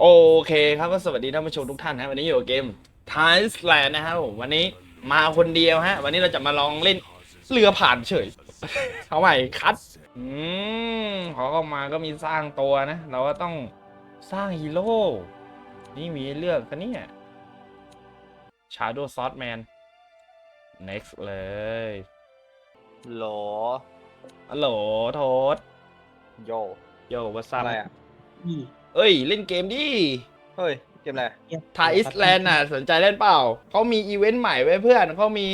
โอเคครับก็สวัสดีท่านผู้ชมทุกท่านนะวันนี้อยู่กับเกม t i m e l a n d นะครับผมวันนี้มาคนเดียวฮะ วันนี้เราจะมาลองเล่นเรือผ่านเฉยเอาใหม่คัดอืมพอเข้ามาก็มีสร้างตัวนะ เราก็ต้องสร้างฮีโร่นี่มีให้เลือกกันเนี่ย Shadow Swordman next เลยโหลฮัลโหลโทษโยโยวัซัอะไรอะ เอ้ย เล่นเกมดิเฮ้ย เกมอะไร ทาอิสแลนด์น่ะสนใจเล่นเปล่า เขามีอีเวนต์ใหม่ไว้เพื่อนเขามี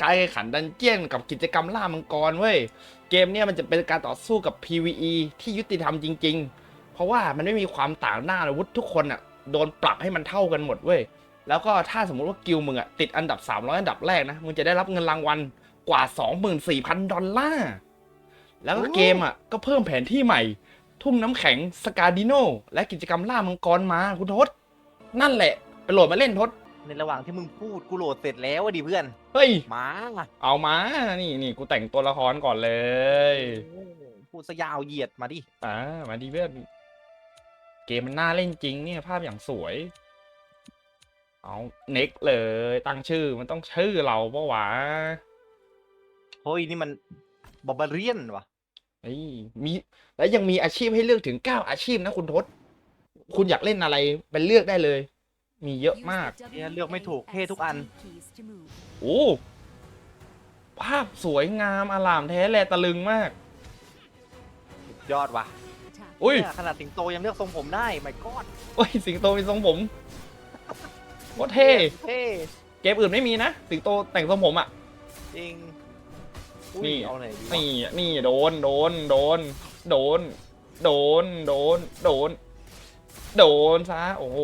การแข่งขันดันเจียนกับกิจกรรมล่ามังกรเว้ย เกมเนี่ยมันจะเป็นการต่อสู้กับ PVE ที่ยุติธรรมจริง ๆ เพราะว่ามันไม่มีความต่างหน้าอาวุธทุกคนอะโดนปรับให้มันเท่ากันหมดเว้ย แล้วก็ถ้าสมมุติว่ากิลมึงอะติดอันดับ 300 อันดับแรกนะ มึงจะได้รับเงินรางวัลกว่า 24,000 ดอลลาร์ แล้วก็เกมอะก็เพิ่มแผนที่ใหม่ ทุ่งน้ำแข็งสกาดิโนและกิจกรรมล่ามังกรมาคุณทศนั่นแหละ ไปโหลดมาเล่นทศในระหว่างที่มึงพูดกูโหลดเสร็จแล้วอะดิเพื่อน เฮ้ย มาเอามา นี่นี่กูแต่งตัวละครก่อนเลยโอ้พูดซะยาวเหยียดมาดิ อ่า มาดีเพื่อน เกมมันน่าเล่นจริงเนี่ยภาพอย่างสวย เอาเน็กเลย ตั้งชื่อมันต้องชื่อเราปะวะ เฮ้ย นี่มันบาบาเรียนวะ เฮ้ยมีแล้วยังมีอาชีพให้เลือกถึงเก้าอาชีพนะคุณทศ คุณอยากเล่นอะไรเป็นเลือกได้เลย มีเยอะมาก เนี่ยเลือกไม่ถูกเท่ทุกอัน โอ้ภาพสวยงามอลามแท้แลตะลึงมากยอดว่ะอุ้ยเนี่ยขนาดสิงโตยังเลือกทรงผมได้ไม่กอดโอ้ยสิงโตมีทรงผมว่าเท่เท่เกมอื่นไม่มีนะ สิงโตแต่งทรงผมอะ จริง อุ้ยนี่ เอาไหนดีวะนี่ นี่โดน โดน โดน โดน โดน โดน โดน โดนซะ โอ้โห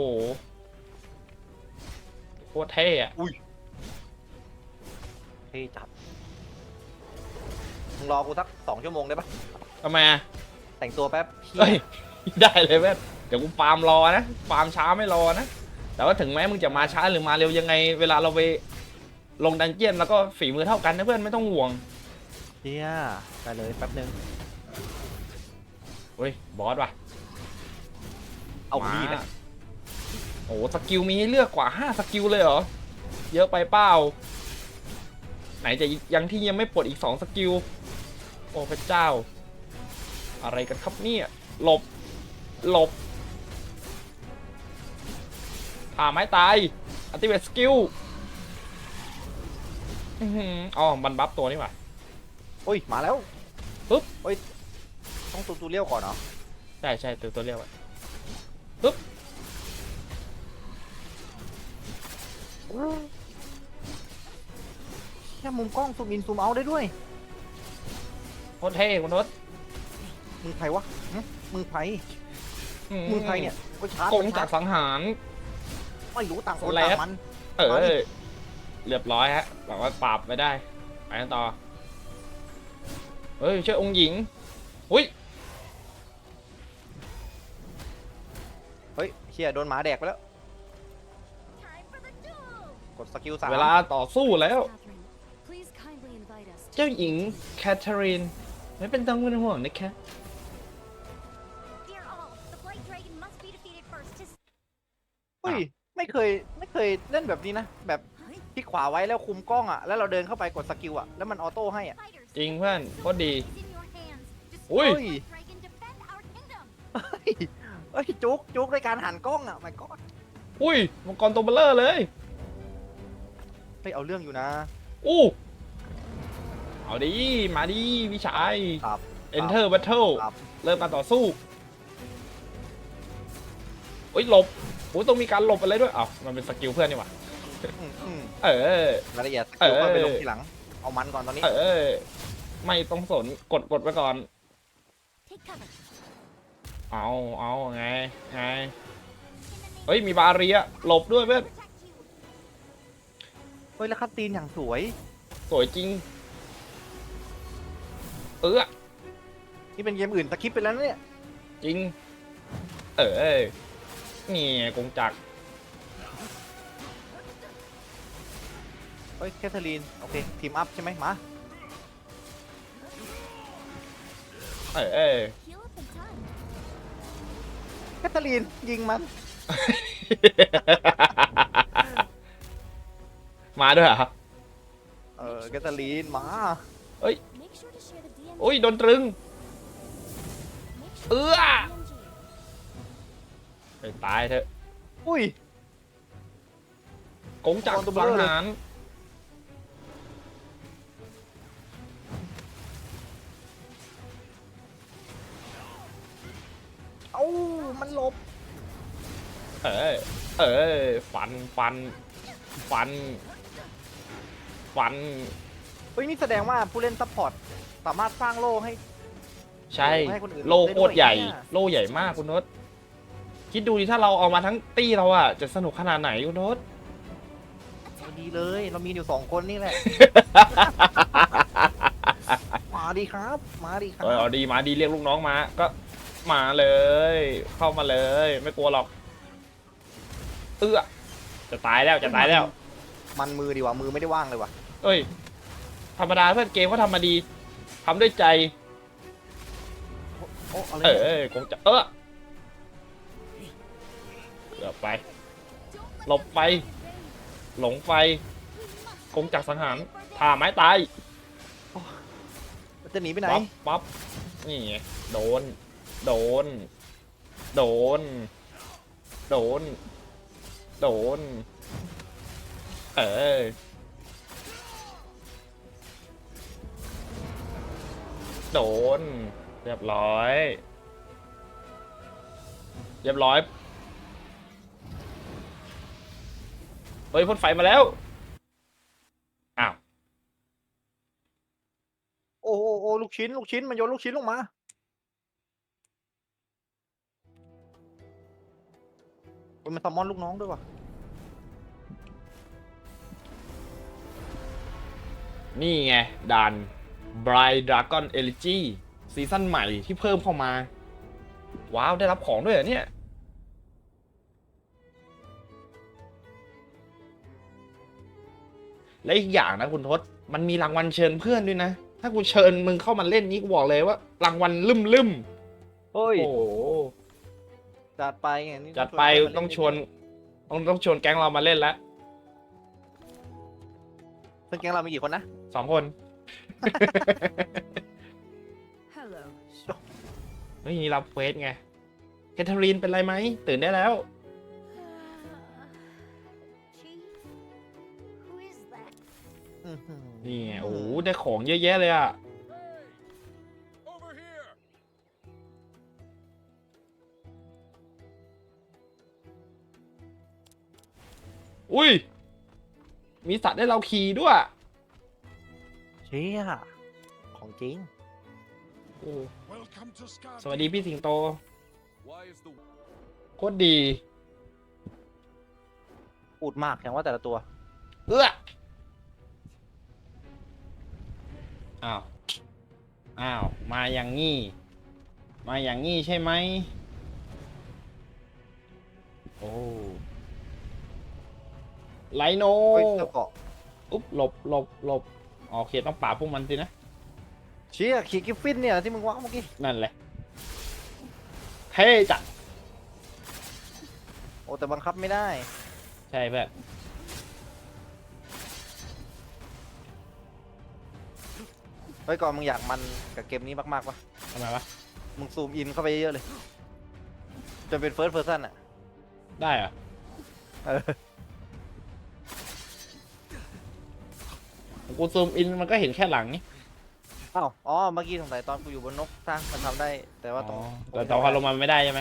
โคตรเท่อะเท่จัดมึงรอกูสักสองชั่วโมงได้ปะทำไมอะแต่งตัวแป๊บเฮ้ย ได้เลยเว้ยเดี๋ยวกูฟาร์มรอนะฟาร์มช้าไม่รอนะ แต่ว่าถึงแม้มึงจะมาช้าหรือมาเร็วยังไง เวลาเราไปลงดันเจียนแล้วก็ฝีมือเท่ากันนะเพื่อนไม่ต้องห่วง เฮียได้เลยแป๊บนึง เฮ้ย บอสว่ะเอามาดีนะ โอ้สกิลมีให้เลือกกว่า 5 สกิลเลยเหรอ เยอะไปเปล่า ไหนจะยังที่ยังไม่ปลดอีก 2 สกิล โอ้พระเจ้า อะไรกันครับเนี่ยหลบ หลบผ่าไม้ตายอัติเวตสกิลอื้อหืออ๋อ มันบัฟตัวนี่หว่า โอ้ยมาแล้วปึ๊บ โอ้ยต้องตูตูเรียวก่อนเนาะใช่ใช่ตัวตัวเรียกว่าแค่มุมกล้องซูมอินซูมเอาได้ด้วย โคตรเท่คุณทศมือใครวะหึมือใครอืมือใครเนี่ยก็ชาร์จกงชจากสังหาร ไม่รู้ต่างคนแลบ ต่างมัน เอมาดิอเรียบร้อยฮะบอกว่าปราบไปได้ ไปกันต่อ เฮ้ยช่วยองค์หญิงอุ้ยเฮ้ยเชียโดนหมาแดกไปแล้ว กดสกิลสามเวลาต่อสู้แล้ว เจ้าหญิงแคทเธอรีนไม่เป็นต้องเป็นห่วงนะคะเฮ้ยไม่เคยไม่เคยเล่นแบบนี้นะ แบบพลิกขวาไว้แล้วคุมกล้องอะ แล้วเราเดินเข้าไปกดสกิลอะ แล้วมันออโต้ให้อะ จริงเพื่อนโคตรดี อุ้ย เฮ้ยเฮ้ยเฮ้ยจุกจุกในการหันกล้องอะไม่ก็อุ้ยมังกรตัวเบลเลอร์เลยเฮ้ยเอาเรื่องอยู่นะ อู้ เอาดีมาดีพี่ชาย ครับ Enter Battle ครับ เริ่มการต่อสู้อุ้ยหลบโอ้ยต้องมีการหลบอะไรด้วยอ้าวมันเป็นสกิลเพื่อนนี่หว่า อืมอืมเออ รายละเอียดเออเดี๋ยวค่อยไปลงทีหลัง เอามันก่อนตอนนี้ เออ ไม่ต้องสนกดกดไว้ก่อน เอาเอาไงไงเฮ้ยมีบาเรียหลบด้วยเพื่อนเฮ้ยแล้วคัตตีนอย่างสวย สวยจริง เออนี่เป็นเกมอื่นสคริปต์ไปแล้วนะเนี่ย จริง เออนี่ไงกงจักร ฮ้ยแคทเธอรีน โอเคทีมอัพใช่ไหมมา เออแคทเธอรีน ยิงมัน มาด้วยเหรอ เออแกตาลีน มา Make sure to share the DMG. อุ้ยโดนตรึง Make sure เอื้อ to DMG. ไปตายเถอะอุ้ย กงจักรโดนตัวเบสัลองเลยหาร มันหลบ เออเออฟันฟันฟันฟัน เฮ้ยนี่แสดงว่าผู้เล่นซัพพอร์ตสามารถสร้างโล่ให้ ใช่ ให้คนอื่นโลได้โคด้วยตรใหญ่เนี่ย โลใหญ่มากคุณโนตคิดดูดิถ้าเราเอามาทั้งตี้เราอะจะสนุกขนาดไหนคุณโนตดีเลย เรามีอยู่สองคนนี่แหละ มาดีครับ มาดีครัเออเอาดีมาดีเรียกลูกน้องมา ก็ มาเลย เข้ามาเลย ไม่กลัวหรอก เอื้อ จะตายแล้วจะตายแล้ว มันมือดีกว่ามือไม่ได้ว่างเลยว่ะเอ้ย ธรรมดาเพื่อนเกมเขาทำมาดีทำด้วยใจ โอ้อะไรเอเนี่ยอคงจะเออเกือบไป หลบไป หลงไฟคงจักรสังหารท่าไม้ตายมันจะหนีไปไหน ปั๊บปั๊บนี่ไงโดน โดน โดน โดน โดน เออโดน เรียบร้อย เรียบร้อย เฮ้ยพ่นไฟมาแล้ว อ้าว โอ้โอ้โอ้ลูกชิ้น ลูกชิ้น มันโยนลูกชิ้นลงมา เฮ้ยมันซัมมอนลูกน้องด้วยว่ะนี่ไงด่าน Bright Dragon Elegy ซีซั่นใหม่ที่เพิ่มเข้ามา ว้าว ได้รับของด้วยเหรอเนี่ย และอีกอย่างนะคุณทศ มันมีรางวัลเชิญเพื่อนด้วยนะ ถ้ากูเชิญมึงเข้ามาเล่นนี้กูบอกเลยว่า รางวัลลืมลืมเฮ้ๆยโอ้โห จัดไปไงนี่จัดไปต้องชวนต้องต้องชวนแก๊งเรามาเล่นแล้วซึ่งแก๊งเรามีกี่คนนะสองคน Hello. ไม่มีรับเควสไงแคทเธอรีนเป็นไรไหมตื่นได้แล้ว Chief? Who is that? อื้อหือนี่ไงโอ้โหได้ของเยอะแยะเลยอะ อุ้ย มีสัตว์ให้เราขี่ด้วย เชี่ยของจริง โอ้ Welcome to Scar. สวัสดีพี่สิงโต Why is the โคตรดี อูดมากแข่งว่าแต่ละตัว เอื้ออ้าว อ้าว มาอย่างงี้ มาอย่างงี้ใช่ไหม โอ้ ไลโนเฮ้ยเจ้าเกาะอุ๊บหลบหลบหลบโอเคต้องปราบพวกมันสินะ เชี่ยขี่กิฟฟินเนี่ยที่มึงว่าเมื่อกี้นั่นแหละเท่จัดโอ้แต่บังคับไม่ได้ใช่เพื่อนเฮ้ยก่อนมึงอยากมันกับเกมนี้มากๆปะทำไมวะ มึงซูมอินเข้าไปเยอะๆเลยจนเป็นเฟิร์สเพ s ร์ซันอะได้เหรอเออ กูซูมอินมันก็เห็นแค่หลังนี่อ้าวอ๋อ เมื่อกี้สงสัยตอนกูอยู่บนนกสร้างมันทำได้ แต่ว่าตรงอ๋อแต่ตอนพอลงมาไม่ได้ใช่ไหม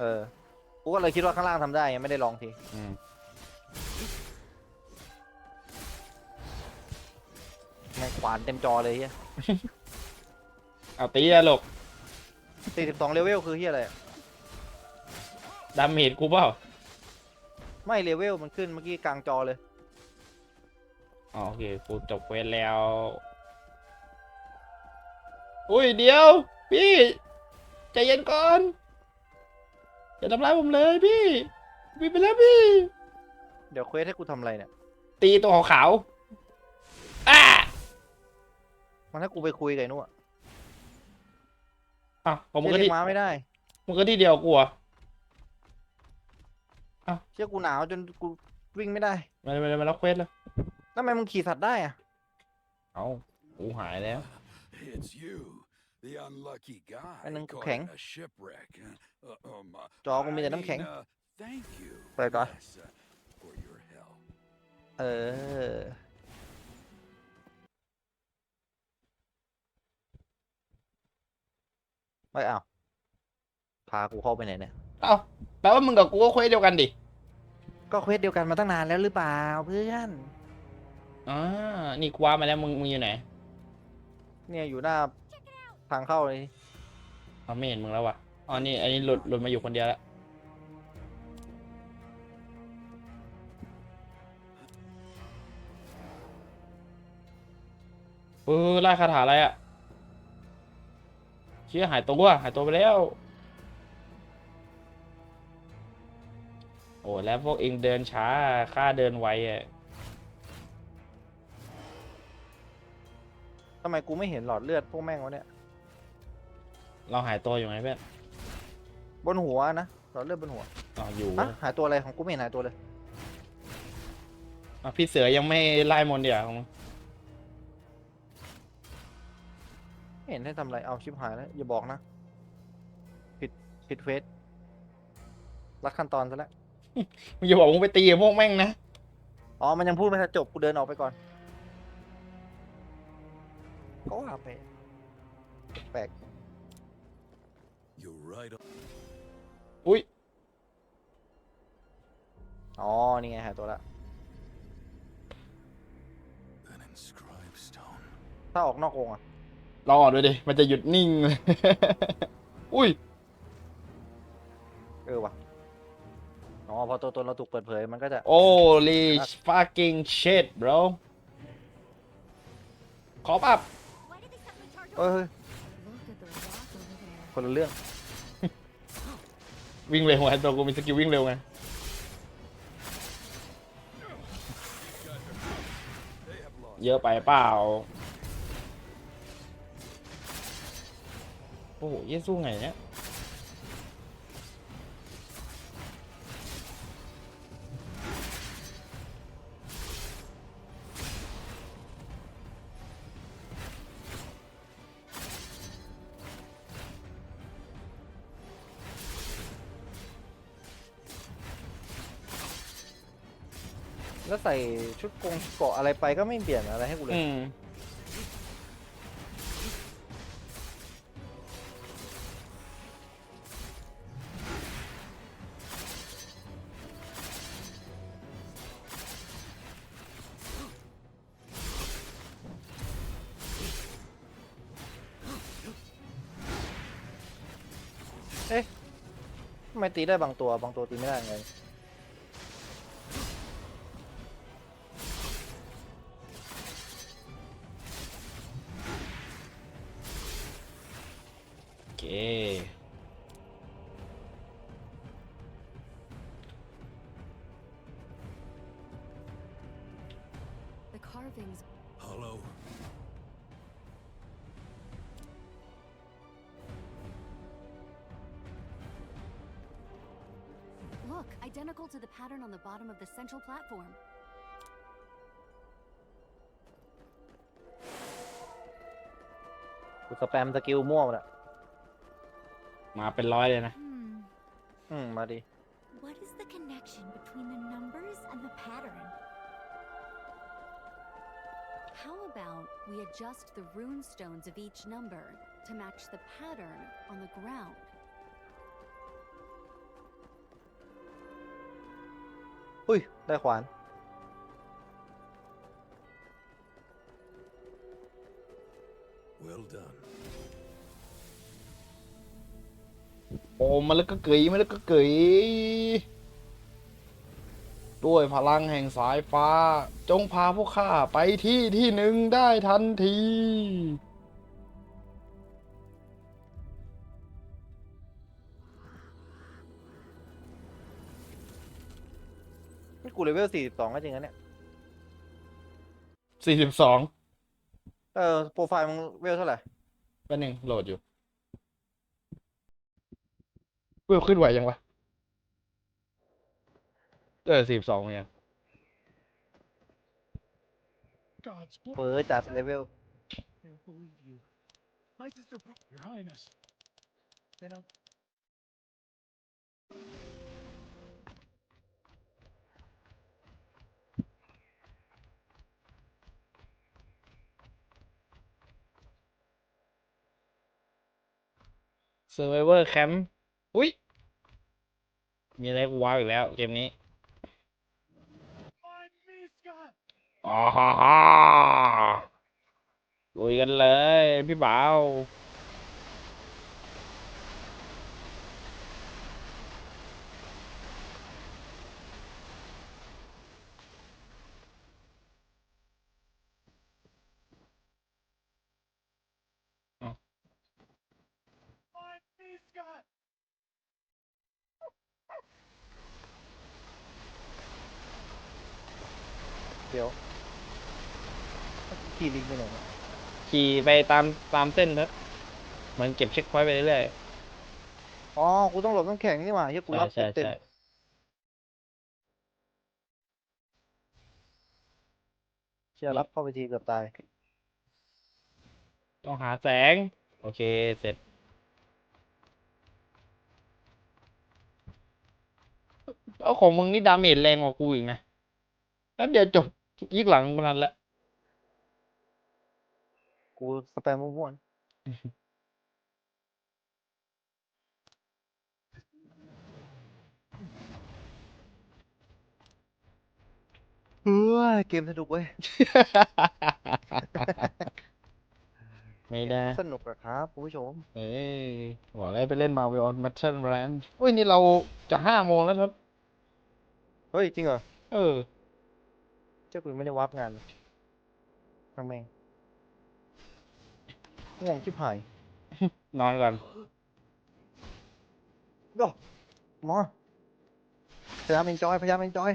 เออ กูก็เลยคิดว่าข้างล่างทำได้ยังไม่ได้ลองที อืมแม่งขวานเต็มจอเลยเฮียเอาตีอะลูกสี่สิบสองเลเวลคือเฮียอะไรอะดาเมจกูเปล่า ไม่เลเวลมันขึ้นเมื่อกี้กลางจอเลย อ๋อโอเคกูจบเควสแล้ว อุ้ยเดี๋ยว พี่ใจเย็นก่อน อย่าทำร้ายผมเลยพี่พี่ไปแล้วพี่ เดี๋ยวเควสให้กูทำอะไรเนี่ย ตีตัวขาวๆอะมันให้กูไปคุยกับไอ้นู่นอะอ้าวของมึงเรีก็ยที่กม้าไม่ได้มึงก็ที่เดียวกูเหรอะอ้าวเชื่อกูหนาวจนกูวิ่งไม่ได้ มาเลยมาเลยมาล็อกเควสเลยแล้วทำไมมึงขี่สัตว์ได้อะเอากูหายแล้ว It's you, the unlucky guy Anh đang caught khẽn. in a shipwreck. Uh, um, uh, จอกูมีแต่น้ำ I แข็ง mean, uh, thank you. ไปก่อน yes, uh, for your help. เออ ไม่เอาพากูเข้าไปไหนเนี่ย เอ้าแปลว่ามึงกับกูก็เควสเดียวกันดิ ก็เควสเดียวกันมาตั้งนานแล้วหรือเปล่าเพื่อน อ่านี่กูว่ามาแล้วมึงมึงอยู่ไหนเนี่ยอยู่หน้าทางเข้าเลยเอาไม่เห็นมึงแล้ววะอ๋อนี่อันนี้หลุดหลุดมาอยู่คนเดียวแล้วเออไล่คาถาอะไรอะเชี่ยหายตัวหายตัวไปแล้ว โอ้แล้วพวกเองเดินช้าข้าเดินไวอะ ทำไมกูไม่เห็นหลอดเลือดพวกแม่งวะเนี่ย เราหายตัวอยู่ไหมเพื่อนบนหัวนะ หลอดเลือดบนหัวอ๋ออยู่ฮะหายตัวอะไรของกูไม่เห็นหายตัวเลย อะพี่เสือยังไม่ไล่มนต์เดียวของมึงไม่เห็นให้ทำอะไร เอาชิบหายแล้ว อย่าบอกนะ ผิด ผิดเฟสรัดขั้นตอนซะแล้ว มึงอย่าบอกมึงไปตีกับพวกแม่งนะ อ๋อ มันยังพูดไม่ทันจบ กูเดินออกไปก่อน ก็ว่าไปแปลก You're right. on- อุ้ย อ๋อ นี่ไงหายตัวละ An inscribed stone. ถ้าออกนอกวงอะ รอด้วยดิ มันจะหยุดนิ่งเลย อุ้ย เออว่ะ อ๋อ พอตัวตนเราถูกเปิดเผย มันก็จะ holy fucking shit bro ขอปับ Why did they suddenly charge เอ้ยคนละเรื่อง วิ่งเร็วไงตัวกูมีสกิลวิ่งเร็วไงเยอะไปเปล่า โอ้โหเยสู้ไงเนี่ย ส่ชุดกงชุดเกาะอะไรไปก็ไม่เปลี่ยนอะไรให้กูเลย อืมทำไมตีได้บางตัวบางตัวตีไม่ได้ไง identical to the pattern on the bottom of the central platform. กูสแปมสกิลม่วงหมดอะ มาเป็นร้อยเลยนะ Hmm. อืม มาดิ What is the connection between the numbers and the pattern? How about we adjust the rune stones of each number to match the pattern on the ground? อุ้ย ได้ขวาน Well done. โอ้มันแล้วก็เกยมันแล้วก็เกยด้วยพลังแห่งสายฟ้า จงพาพวกข้าไปที่ที่หนึ่งได้ทันที กูเลเวลสี่สิบสองก็จริงนะเนี่ย สี่สิบสองเออ โปรไฟล์มึงเวลเท่าไหร่ แป๊บนึงโหลดอยู่เวลขึ้นไหวยังวะเออสิบสองเนี่ย God's เปิดจัดเลเวล can't believe you. My sister broke your highness. Then I'll เซอร์ไวเวอร์แคมป์อุ้ย มีอะไรกูว้าวอีกแล้วเกมนี้ find me, Scott. อ๋อฮ่าฮ่าลุยกันเลย พี่บ่าว เดี๋ยวขี่ลิงไปไหนวะขี่ไปตามตามเส้นเถอะเหมือนเก็บเช็คพอยต์ไปเรื่อยอ๋อ กูต้องหลบน้ำแข็งนี่หว่าเฮียๆกูใช่รับใช่เต็มใช่ๆเชียร์รับเข้าไปทีเกือบตายต้องหาแสง โอเคเสร็จ เอาของมึงนี่ดาเมจแรงกว่ากูอีกนะแล้วเดี๋ยวจบ ยิกหลังกูนั้นแหละ กูสแปมมั่วๆเฮ้ยเกมสนุกเว้ย ไม่ได้ สนุกอะครับคุณผู้ชม เอ้ยบอกเลยไปเล่นมา v ว l มั t เ e นแ a นอุ้ย นี่เราจะห้าโมงแล้วครับ เฮ้ย จริงเหรอ เออ เจ้าคุณไม่ได้วับงานทางแม่งง่วงชิบหาย นอนก่อนโอ้หมอพยายามเอนจอย พยายามเอนจอย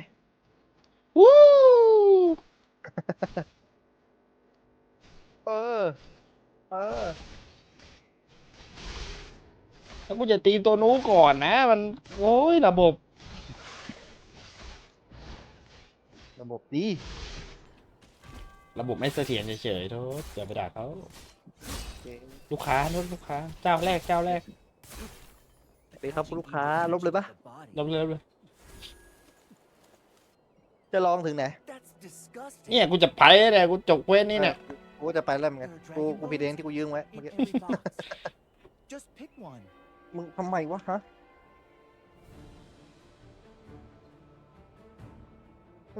วู้เออ เออ แล้วกูจะตีตัวนู้นก่อนนะ มัน โอ้ยระบบ ระบบดี ระบบไม่เสถียรเฉยๆโทษอย่าไปด่าเขาเกมลูกค้าโทษลูกค้า เจ้าแรกเจ้าแรกไปครับคุณลูกค้าลบเลยปะลบเลยลบเลย จะลองถึงไหน That's disgusting. เนี่ยกูจะไปเนี่ยกูจบเว้นนี่เนี่ยออกูจะไปแล้วเหมือนกันกูกูผิดเองที่กูยืมไว้เมื่อ in กี้ every box. Just pick one. มึงทำไมวะฮะ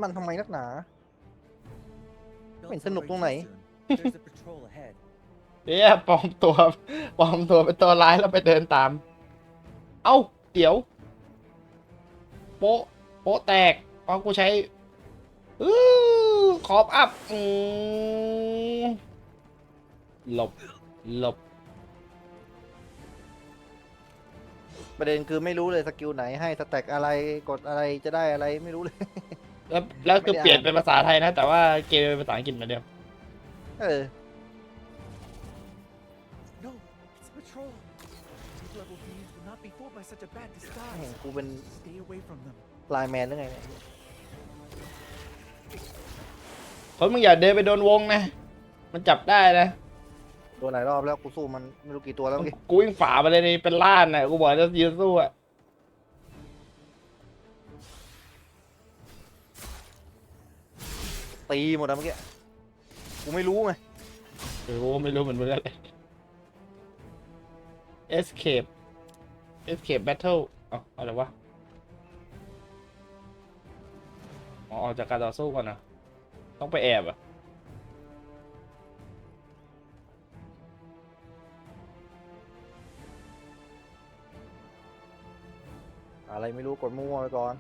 มันทำไมนักหนา Don't Wait, celebrate sân too này. too soon. There's a patrol ahead. เดี๋ยวปลอมตัวปลอมตัวเป็นตัวร้ายแล้วไปเดินตาม เอ้า เดี๋ยว โป๊ะโป๊ะแตกเพราะกูใช้อื้อขอบอัพอืมหลบหลบ ประเด็นคือไม่รู้เลยสกิลไหนให้สแต็กอะไรกดอะไรจะได้อะไรไม่รู้เลย แล้วแล้วคือไม่ได้เปลี่ยนเป็นภาษาไทยนะ แต่ว่าเกมเป็นภาษาอังกฤษเหมือนเดิมเออ No, it's a patrol. Mid-level beings will not be fooled by such a bad เห็น disguise. กูเป็น Stay away from them. ไลน์แมนหรือไงเนี่ยคนมึงอย่าเดินไปโดนวงนะ มันจับได้นะโดนหลายรอบแล้วกูสู้มันไม่รู้กี่ตัวแล้วเมื่อกี้กูวิ่งฝ่าไปเลยนี่เป็นล้านน่ะกูบอกจะยืนสู้อะ ตีหมดแล้วเมื่อกี้ กูไม่รู้ไงเออกูก็ไม่รู้เหมือนมึงอะไร escape escape battle เอ๋ออะไรวะ อ๋อออกจากการต่อสู้ก่อนนะต้องไปแอบอะ อะไรไม่รู้กดมั่วๆไปก่อน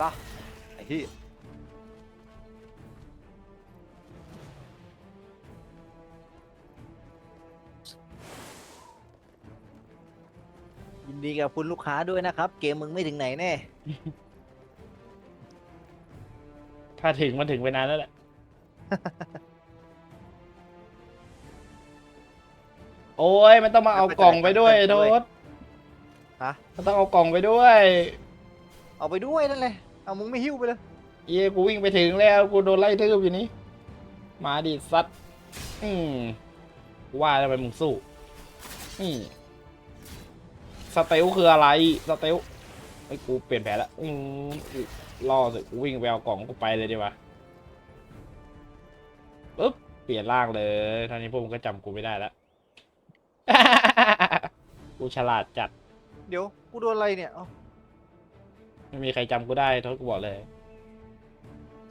ซะไอ้ที่ยินดีกับคุณลูกค้าด้วยนะครับ เกมมึงไม่ถึงไหนแน่ ถ้าถึงมันถึงไปนานแล้วแหละ โอ้ยมันต้องมาเอากล่องไปด้วยโดดฮะ มันต้องเอากล่องไปด้วย เอาไปด้วยนั่นแหละ เอามึงไม่หิ้วไปเลยเย้กูวิ่งไปถึงแล้วกูโดนไล่ทืบอยู่นี่มาดิซัดอืมกูว่าทำไมมึงสู้อืมสเตลคืออะไรสเตลไอ้ยกูเปลี่ยนแผนละอืมล่อสิกูวิ่งไปเอากล่องกูไปเลยดีกว่าปึ๊บเปลี่ยนร่างเลยท่านี้พวกมึงก็จำกูไม่ได้แล้วกูฉลาดจัด เดี๋ยว กูโดนอะไรเนี่ยเอ้า ไม่มีใครจำกูได้ทศกูบอกเลย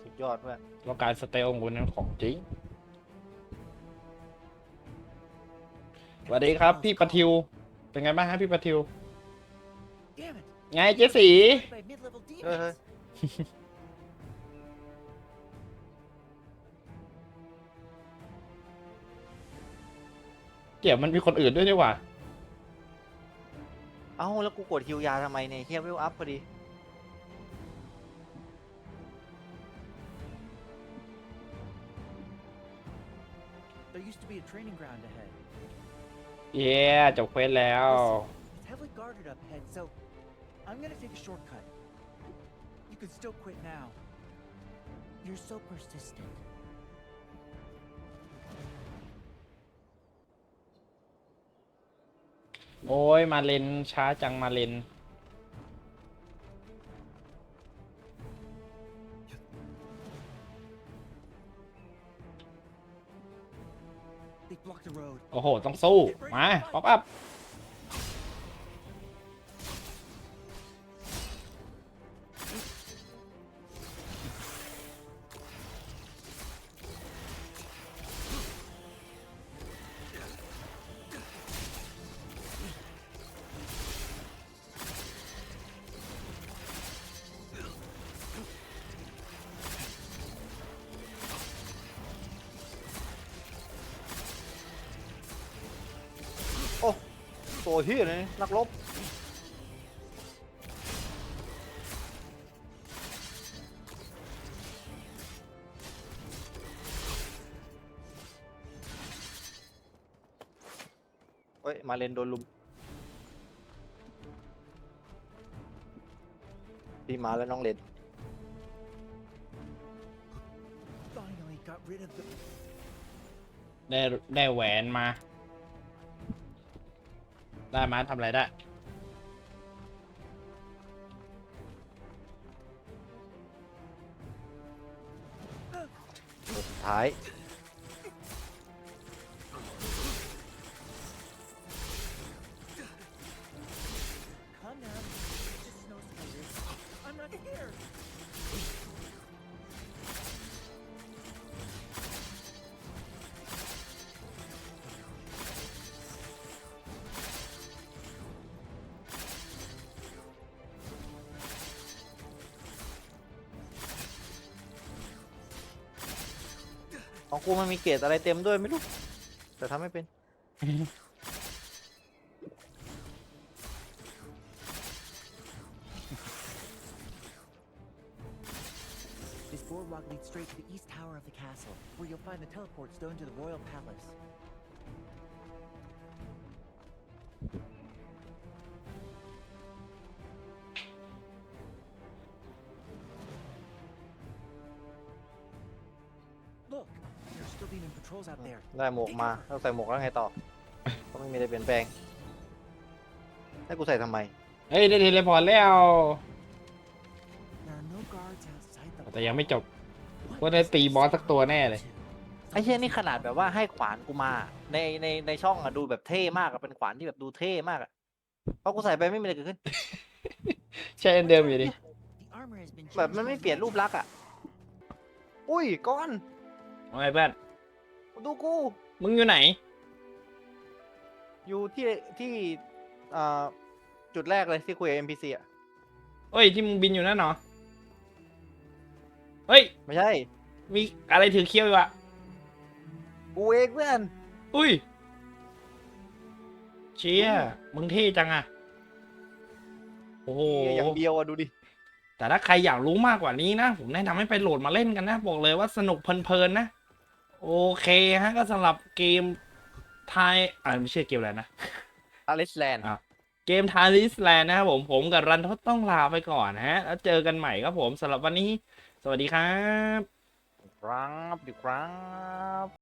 สุดยอดเพื่อนแล้วการสเตลของกูนั้นของจริงสวัสดีครับ พี่ปะทิว เป็นไงบ้างฮะพี่ปะทิว Damn it! ไงเจสี By mid-level เฮ้ย demons. เกี่ยวมันมีคนอื่นด้วยนี่หว่า เอ้าแล้วกูกดฮิวยาทำไมเนี่ยเฮียวิวอัพพอดี There used to be a training ground ahead. เย้จบเควสแล้ว It's heavily guarded up ahead, so I'm gonna take a shortcut. You can still quit now. You're so persistent. โอ้ยมาเลนช้าจังมาเลน โอ้โห ต้องสู้ มา ป๊อปอัพ ตัวเฮียเลยนักรบเฮ้ย มาเลนโดนลุมพี่มาแล้วน้องเลน Finally got rid of the. ได้ได้แหวนมา ได้มาทำอะไรได้ ตัวสุดท้าย ของกูมันมีเกรดอะไรเต็มด้วยไม่รู้ แต่ทำไม่เป็น This boardwalk leads straight to the east tower of the castle, where you'll find the teleport stone to the royal palace. ได้หมวกมาแล้วใส่หมวกแล้วไงต่อ ก็ไม่มีอะไรเปลี่ยนแปลงให้กูใส่ทำไม เฮ้ยได้เทเลพอร์ตแล้ว There are no guards outside the แต่ยังไม่จบ What ว่าได้ is ตี this บอสสักตัวแน่เลย to? ไอ้เช่นนี่ขนาดแบบว่าให้ขวานกูมา ในในในช่องอะดูแบบเท่มากอะเป็นขวานที่แบบดูเท่มากอะพอกูใส่ไปไม่มีอะไรเกิดขึ้น ใช่อันเดิมอยู่ดิ The armor has been แบบ changed มันไม่ by เปลี่ยนรูปลักษณ์อะอุ้ยก้อนว่าไงเพื่อน ดูกู มึงอยู่ไหน อยู่ที่ที่อ่าจุดแรกเลยที่คุยกับ NPC อะเฮ้ยที่มึงบินอยู่นั่นเหรอ เฮ้ย ไม่ใช่ มีอะไรถือเคี้ยวอยู่อะกูเองเพื่อน อุ้ย เชียมึงเท่จังอะโอ้โห อย่างเดียวอะดูดิ แต่ถ้าใครอยากรู้มากกว่านี้นะ ผมแนะนำให้ไปโหลดมาเล่นกันนะ บอกเลยว่าสนุกเพลินๆนะ โอเคฮะก็สำหรับเกมไทยอ่าไม่ใช่เกมอะไรนะ อลิสแลนด์อะเกมทาริสแลนด์นะครับผมผมกับรันทดต้องลาไปก่อนนะฮะ แล้วเจอกันใหม่ครับผมสำหรับวันนี้ สวัสดีครับ ครับดีครับ